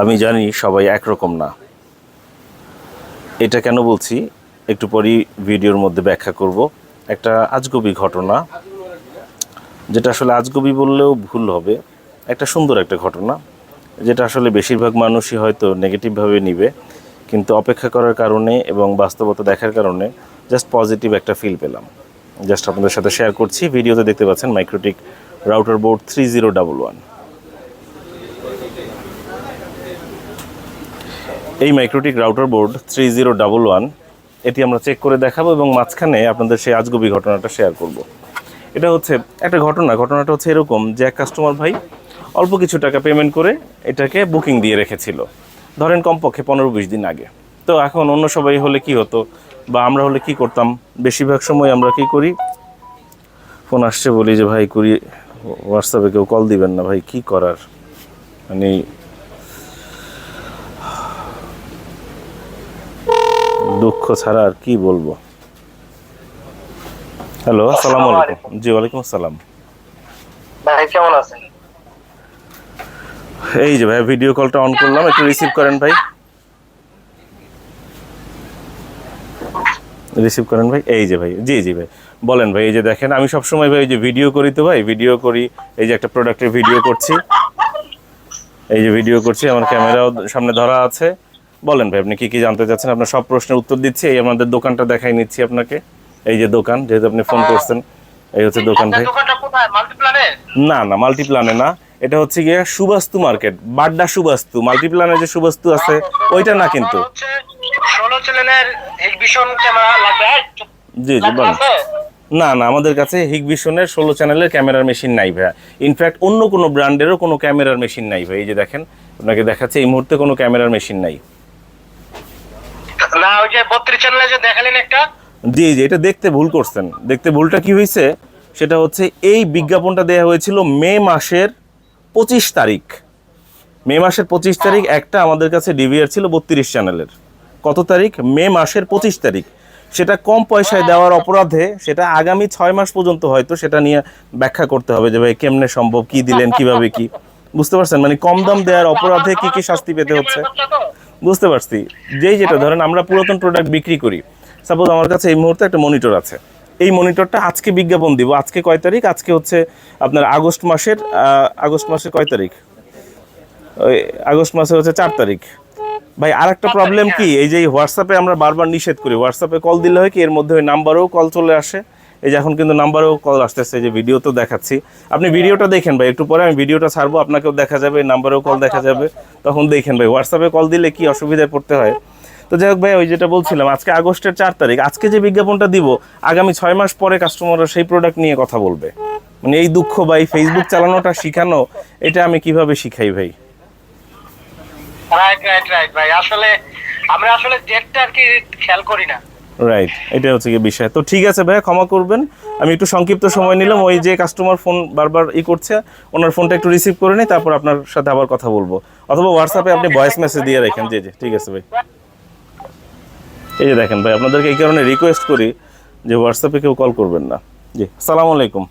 আমি জানি সবাই একরকম না। এটা কেন বলছি? একটু পরই ভিডিওর মধ্যে ব্যাখ্যা করব। একটা আজগবি ঘটনা, যেটা আসলে আজগবি বললেও ভুল হবে। একটা সুন্দর একটা ঘটনা, যেটা আসলে বেশিরভাগ মানুষই হয়তো নেগেটিভভাবে নিবে, কিন্তু অপেক্ষা করার কারণে এবং বাস্তবতা দেখার কারণে জাস্ট পজিটিভ একটা ফিল পেলাম। জাস্ট আপনাদের সাথে শেয়ার করছি। ভিডিওতে দেখতে পাচ্ছেন MikroTik router board three zero double one এই MikroTik router board three zero double one এটি আমরা চেক করে দেখাবো এবং মাঝখানে আপনাদের সেই আজগবি ঘটনাটা শেয়ার করব। এটা হচ্ছে একটা ঘটনা, ঘটনাটা হচ্ছে এরকম যে এক কাস্টমার ভাই অল্প কিছু টাকা পেমেন্ট করে এটাকে বুকিং দিয়ে রেখেছিল, ধরেন কমপক্ষে পনেরো বিশ দিন আগে। তো এখন অন্য সবাই হলে কি হতো বা আমরা হলে কি করতাম? বেশিরভাগ সময় আমরা কি করি? ফোন আসছে বলি যে, ভাই, করি হোয়াটসঅ্যাপে কেউ কল দিবেন না, ভাই, কি করার? মানে দুঃখ ছাড়া আর কি বলব? হ্যালো আসসালামু আলাইকুম। জি ওয়ালাইকুম আসসালাম। ভাই কেমন আছেন? এই যে ভাই ভিডিও কলটা অন করলাম একটু রিসিভ করেন ভাই। রিসিভ করেন ভাই। এই যে ভাই জি জি ভাই। বলেন ভাই এই যে দেখেন আমি সবসময় ভাই এই যে ভিডিও করি তো ভাই ভিডিও করি। এই যে একটা প্রোডাক্টের ভিডিও করছি। এই যে ভিডিও করছি আমার ক্যামেরাও সামনে ধরা আছে। বলেন ভাই আপনি কি কি জানতে চাচ্ছেন? আপনার সব প্রশ্নের উত্তর দিচ্ছি এই আমাদের দোকানটা দেখাই নিচ্ছি আপনাকে। এই যে দোকান যেহেতু আপনি ফোন করছেন এই হচ্ছে দোকান ভাই। না না মাল্টিপ্লানে না। এটা হচ্ছে গিয়ে সুবাস্তু মার্কেট বাড্ডা সুবাস্তু। মাল্টিপ্লানে যে সুবাস্তু আছে ওইটা না কিন্তু। লাগবে হ্যাঁ? জি জি বলেন। না না আমাদের কাছে হিগভিশনের ষোলো চ্যানেলের ক্যামেরার মেশিন নাই ভাই ইনফ্যাক্ট অন্য কোনো ব্র্যান্ডেরও কোনো ক্যামেরার মেশিন নাই ভাই এই যে দেখেন আপনাকে দেখাচ্ছে এই মুহূর্তে কোনো ক্যামেরার মেশিন নাই। না ওই যে বত্রিশ চ্যানেলে যে দেখালেন একটা? জি জি এটা দেখতে ভুল করছেন। দেখতে ভুলটা কি হয়েছে সেটা হচ্ছে এই বিজ্ঞাপনটা দেওয়া হয়েছিল মে মাসের পঁচিশ তারিখ। মে মাসের পঁচিশ তারিখ একটা আমাদের কাছে ডিভিআর ছিল বত্রিশ চ্যানেলের কত তারিখ? মে মাসের পঁচিশ তারিখ। সেটা কম পয়সায় দেওয়ার অপরাধে সেটা আগামী ছয় মাস পর্যন্ত হয়তো সেটা নিয়ে ব্যাখ্যা করতে হবে যে ভাই কেমনে সম্ভব কি দিলেন কীভাবে কি। বুঝতে পারছেন? মানে কম দাম দেওয়ার অপরাধে কি কি শাস্তি পেতে হচ্ছে? বুঝতে পারছি। যেই যেটা ধরেন আমরা পুরাতন প্রোডাক্ট বিক্রি করি। সাপোজ আমার কাছে এই মুহূর্তে একটা মনিটর আছে। এই মনিটরটা আজকে বিজ্ঞাপন দিব। আজকে কয় তারিখ? আজকে হচ্ছে আপনার আগস্ট মাসের আগস্ট মাসের কয় তারিখ? ওই আগস্ট মাসে হচ্ছে চার তারিখ। ভাই আর একটা প্রবলেম কি? এই যে হোয়াটসঅ্যাপে আমরা বারবার নিষেধ করি। হোয়াটসঅ্যাপে কল দিলে হয় কি? এর মধ্যে ওই নাম্বারেও কল চলে আসে। এই যে এখন কিন্তু নাম্বারেও কল আসতেছে যে ভিডিও তো দেখাচ্ছি। আপনি ভিডিওটা দেখেন ভাই একটু পরে আমি ভিডিওটা ছাড়বো আপনাকেও দেখা যাবে নাম্বারেও কল দেখা যাবে তখন দেখেন ভাই হোয়াটসঅ্যাপে কল দিলে কি অসুবিধায় পড়তে হয়? তো যাই হোক ভাই ওই যেটা বলছিলাম আজকে আগস্টের চার তারিখ আজকে যে বিজ্ঞাপনটা দিব আগামী ছয় মাস পরে কাস্টমাররা সেই প্রোডাক্ট নিয়ে কথা বলবে। মানে এই দুঃখ ভাই ফেসবুক চালানোটা শিখানো এটা আমি কীভাবে শিখাই ভাই? রাইট রাইট রাইট ভাই। আসলে আমরা আসলে ডেটটা আর কি খেয়াল করি না। রাইট এটা হচ্ছে কি বিষয়। তো ঠিক আছে ভাইয়া ক্ষমা করবেন। আমি একটু সংক্ষিপ্ত সময় নিলাম। ওই যে কাস্টমার ফোন বারবার ই করছে ওনার ফোনটা একটু রিসিভ করে নিই তারপর আপনার সাথে আবার কথা বলব। অথবা হোয়াটসঅ্যাপে আপনি ভয়েস মেসেজ দিয়ে রাখেন। জি জি ঠিক আছে ভাই। এই যে দেখেন ভাই আপনাদেরকে এই কারণে রিকোয়েস্ট করি যে হোয়াটসঅ্যাপে কেউ কল করবেন না। জি আসসালামু আলাইকুম।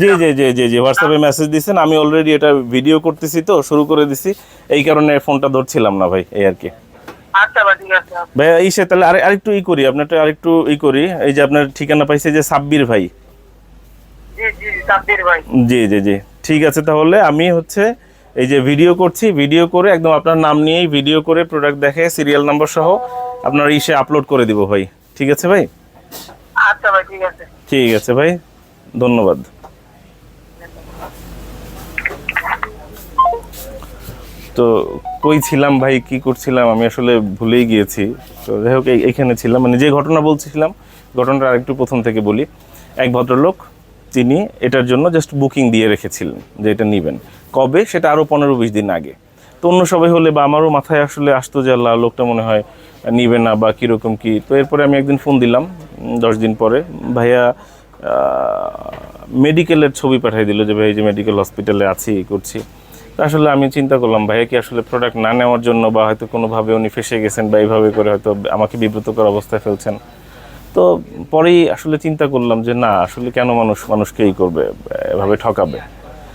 জি জি জি জি জি হোয়াটসঅ্যাপে মেসেজ দিয়েছেন আমি অলরেডি এটা ভিডিও করতেছি তো শুরু করে দিছি। এই কারণে ফোনটা ধরছিলাম না ভাই এই আর কি। আচ্ছা ভাই ঠিক ইসে তাহলে আরে আরেকটু ই করি আপনারটা আরেকটু ই করি। এই যে আপনার ঠিকানা পাইছে যে সাব্বির ভাই। জি জি জি ঠিক আছে তাহলে আমি হচ্ছে এই যে ভিডিও করছি ভিডিও করে একদম আপনার নাম নিয়েই ভিডিও করে প্রোডাক্ট দেখে সিরিয়াল নাম্বার সহ আপনার ইসে আপলোড করে দিব ভাই। ঠিক আছে ভাই? আচ্ছা ভাই ঠিক আছে। ঠিক আছে ভাই। ধন্যবাদ। তো কই ছিলাম ভাই, কি করছিলাম? আমি আসলে ভুলেই গিয়েছি। তো যাই হোক এইখানে ছিলাম। মানে যে ঘটনা বলছিলাম, ঘটনাটা আরেকটু প্রথম থেকে বলি। এক ভদ্রলোক, তিনি এটার জন্য জাস্ট বুকিং দিয়ে রেখেছিলেন যে এটা নেবেন। কবে? সেটা আরও পনেরো বিশ দিন আগে। তো অন্য সবাই হলে বা আমারও মাথায় আসলে আসতো যে আল্লাহ, লোকটা মনে হয় নিবে না বা কীরকম কি। তো এরপরে আমি একদিন ফোন দিলাম দশ দিন পরে। ভাইয়া মেডিকেলের ছবি পাঠিয়ে দিল যে, ভাই যে মেডিকেল হসপিটালে আছি, করছি। আসলে আমি চিন্তা করলাম, ভাইয়া কি আসলে প্রোডাক্ট না নেওয়ার জন্য বা হয়তো কোনোভাবে উনি ফেসে গেছেন বা এইভাবে করে হয়তো আমাকে বিব্রতকর অবস্থায় ফেলছেন? তো পরেই আসলে চিন্তা করলাম যে, না, আসলে কেন মানুষ, মানুষকে এই করবে, এভাবে ঠকাবে?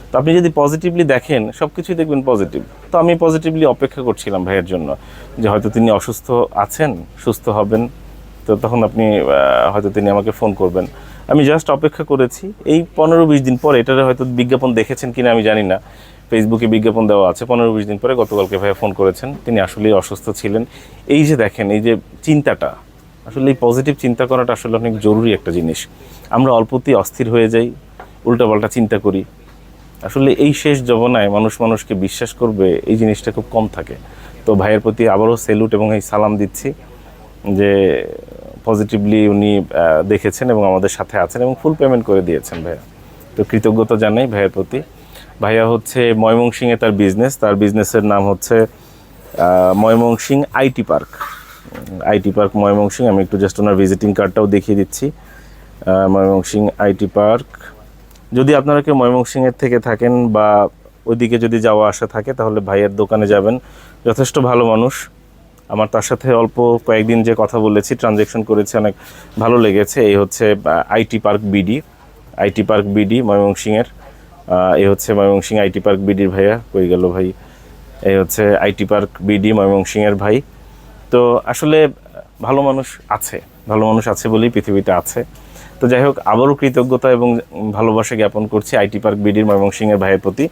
তো আপনি যদি পজিটিভলি দেখেন সব কিছুই দেখবেন পজিটিভ তো আমি পজিটিভলি অপেক্ষা করছিলাম ভাইয়ের জন্য যে, হয়তো তিনি অসুস্থ আছেন, সুস্থ হবেন। তো তখন আপনি হয়তো তিনি আমাকে ফোন করবেন। আমি জাস্ট অপেক্ষা করেছি। এই পনেরো বিশ দিন পরে এটার হয়তো বিজ্ঞাপন দেখেছেন কিনা আমি জানি না। ফেসবুকে বিজ্ঞাপন দেওয়া আছে। পনেরো বিশ দিন পরে গতকালকে ভাইয়া ফোন করেছেন। তিনি আসলেই অসুস্থ ছিলেন। এই যে দেখেন, এই যে চিন্তাটা, আসলে এই পজিটিভ চিন্তা করাটা আসলে অনেক জরুরি একটা জিনিস। আমরা অল্পতেই অস্থির হয়ে যাই, উল্টাপাল্টা চিন্তা করি। আসলে এই শেষ জবনায় মানুষ মানুষকে বিশ্বাস করবে, এই জিনিসটা খুব কম থাকে। তো ভাইয়ের প্রতি আবারও সেলুট এবং এই সালাম দিচ্ছি যে পজিটিভলি উনি দেখেছেন এবং আমাদের সাথে আছেন এবং ফুল পেমেন্ট করে দিয়েছেন ভাইয়া। তো কৃতজ্ঞতা জানাই ভাইয়ের প্রতি। ভাইয়া হচ্ছে ময়মনসিংহে তার বিজনেস তার বিজনেসের নাম হচ্ছে Mymensingh IT park. IT park Mymensingh আমি একটু জাস্ট ওনার ভিজিটিং কার্ডটাও দেখিয়ে দিচ্ছি। Mymensingh IT park. যদি আপনারা কেউ ময়মনসিংহের থেকে থাকেন বা ওইদিকে যদি যাওয়া আসা থাকে তাহলে ভাইয়ের দোকানে যাবেন। যথেষ্ট ভালো মানুষ। আমার তার সাথে অল্প কয়েকদিন যে কথা বলেছি ট্রানজেকশন করেছি অনেক ভালো লেগেছে। এই হচ্ছে IT park BD IT park BD ময়মনসিংহের আহ, এই হচ্ছে ময়মনসিংহ আইটি পার্ক বিডির ভাইয়া, কই গেল ভাই? এই হচ্ছে আইটি পার্ক বিডি ময়মনসিংহের ভাই। তো আসলে ভালো মানুষ আছে, ভালো মানুষ আছে বলেই পৃথিবীতে আছে। তো যাই হোক, আবারও কৃতজ্ঞতা এবং ভালোবাসা জ্ঞাপন করছি আইটি পার্ক বিডির ময়মনসিংহের ভাইয়ের প্রতি।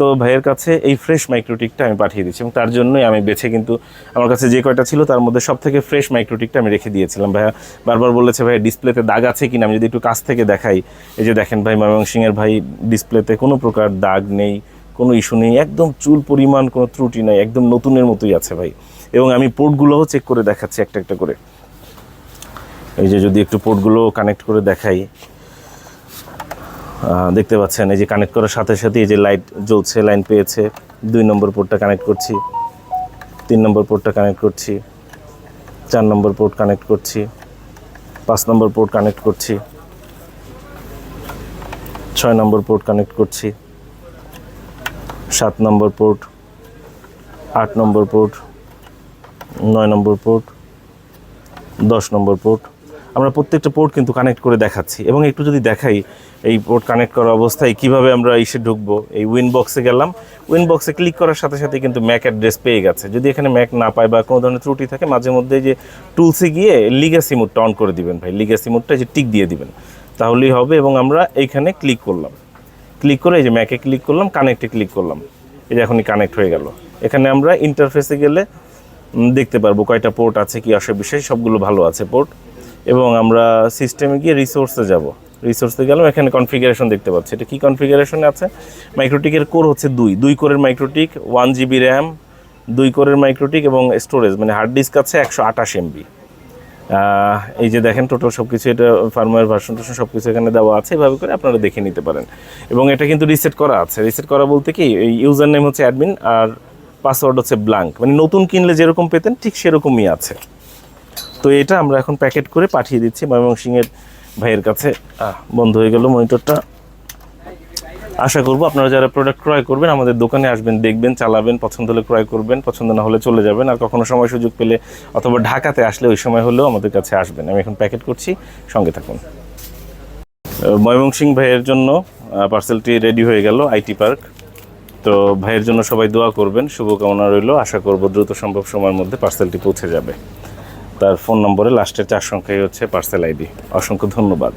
তো ভাইয়ের কাছে এই ফ্রেশ মাইক্রোটিকটা আমি পাঠিয়ে দিচ্ছি এবং তার জন্যই আমি বেছে কিন্তু আমার কাছে যে কয়টা ছিল তার মধ্যে সব থেকে ফ্রেশ মাইক্রোটিকটা আমি রেখে দিয়েছিলাম। ভাইয়া বারবার বলেছে ভাই ডিসপ্লেতে দাগ আছে কিনা? আমি যদি একটু কাছ থেকে দেখাই, এই যে দেখেন ভাই, ময়মনসিংহের ভাই ডিসপ্লেতে কোনো প্রকার দাগ নেই, কোনো ইস্যু নেই, একদম চুল পরিমাণ কোনো ত্রুটি নেই, একদম নতুনের মতোই আছে ভাই। এবং আমি পোর্টগুলোও চেক করে দেখাচ্ছি একটা একটা করে। এই যে যদি একটু পোর্টগুলো কানেক্ট করে দেখাই দেখতে পাচ্ছেন, এই যে কানেক্ট করার সাথে সাথে এই যে লাইট জ্বলছে লাইন পেয়েছে। দুই নম্বর পোর্টটা কানেক্ট করছি, তিন নম্বর পোর্টটা কানেক্ট করছি, চার নম্বর পোর্ট কানেক্ট করছি, পাঁচ নম্বর পোর্ট কানেক্ট করছি, ছয় নম্বর পোর্ট কানেক্ট করছি, সাত নম্বর পোর্ট আট নম্বর পোর্ট নয় নম্বর পোর্ট দশ নম্বর পোর্ট আমরা প্রত্যেকটা পোর্ট কিন্তু কানেক্ট করে দেখাচ্ছি। এবং একটু যদি দেখাই এই পোর্ট কানেক্ট করা অবস্থায় কীভাবে আমরা ইসে ঢুকবো? এই উইন বক্সে গেলাম। উইন বক্সে ক্লিক করার সাথে সাথে কিন্তু ম্যাক অ্যাড্রেস পেয়ে গেছে। যদি এখানে ম্যাক না পায় বা কোনো ধরনের ত্রুটি থাকে, মাঝে মধ্যে যে টুলসে গিয়ে লিগাসি মোডটা অন করে দিবেন ভাই। লিগাসি মোডটা যে টিক দিয়ে দিবেন। তাহলেই হবে এবং আমরা এইখানে ক্লিক করলাম। ক্লিক করে এই যে ম্যাকে ক্লিক করলাম কানেক্টে ক্লিক করলাম। এই যে এখনই কানেক্ট হয়ে গেল। এখানে আমরা ইন্টারফেসে গেলে দেখতে পারব কয়টা পোর্ট আছে, কি আসে সবগুলো ভালো আছে পোর্ট এবং আমরা সিস্টেমে গিয়ে রিসোর্সে যাব। রিসোর্সে গেলাম, এখানে কনফিগারেশন দেখতে পাচ্ছি। এটা কি কনফিগারেশনে আছে? মাইক্রোটিকের কোর হচ্ছে দুই। দুই কোরের মাইক্রোটিক ওয়ান জিবি র্যাম দুই কোরের মাইক্রোটিক এবং স্টোরেজ মানে হার্ড ডিস্ক আছে একশো আঠাশ এমবি এই যে দেখেন টোটাল সব কিছু এটা ফার্মওয়্যার ভার্সন টার্সন সব কিছু এখানে দেওয়া আছে, এভাবে করে আপনারা দেখে নিতে পারেন। এবং এটা কিন্তু রিসেট করা আছে। রিসেট করা বলতে কি, এই ইউজার নেম হচ্ছে অ্যাডমিন আর পাসওয়ার্ড হচ্ছে ব্ল্যাঙ্ক মানে নতুন কিনলে যেরকম পেতেন, ঠিক সেরকমই আছে। তো এটা আমরা এখন প্যাকেট করে পাঠিয়ে দিচ্ছি ময়মনসিংহের ভাইয়ের কাছে। বন্ধ হয়ে গেল মনিটরটা। আশা করব আপনারা যারা প্রোডাক্ট ক্রয় করবেন, আমাদের দোকানে আসবেন, দেখবেন, চালাবেন, পছন্দ হলে ক্রয় করবেন, পছন্দ না হলে চলে যাবেন। আর কখনো সময় সুযোগ পেলে অথবা ঢাকাতে আসলে ওই সময় হলেও আমাদের কাছে আসবেন। আমি এখন প্যাকেট করছি, সঙ্গে থাকুন। ময়মনসিং ভাইয়ের জন্য পার্সেলটি রেডি হয়ে গেল আইটি পার্ক। তো ভাইয়ের জন্য সবাই দোয়া করবেন, শুভকামনা রইল। আশা করব দ্রুত সম্ভব সময়ের মধ্যে পার্সেলটি পৌঁছে যাবে। তার ফোন নম্বরে লাস্টের চার সংখ্যাই হচ্ছে পার্সেল আইডি অসংখ্য ধন্যবাদ।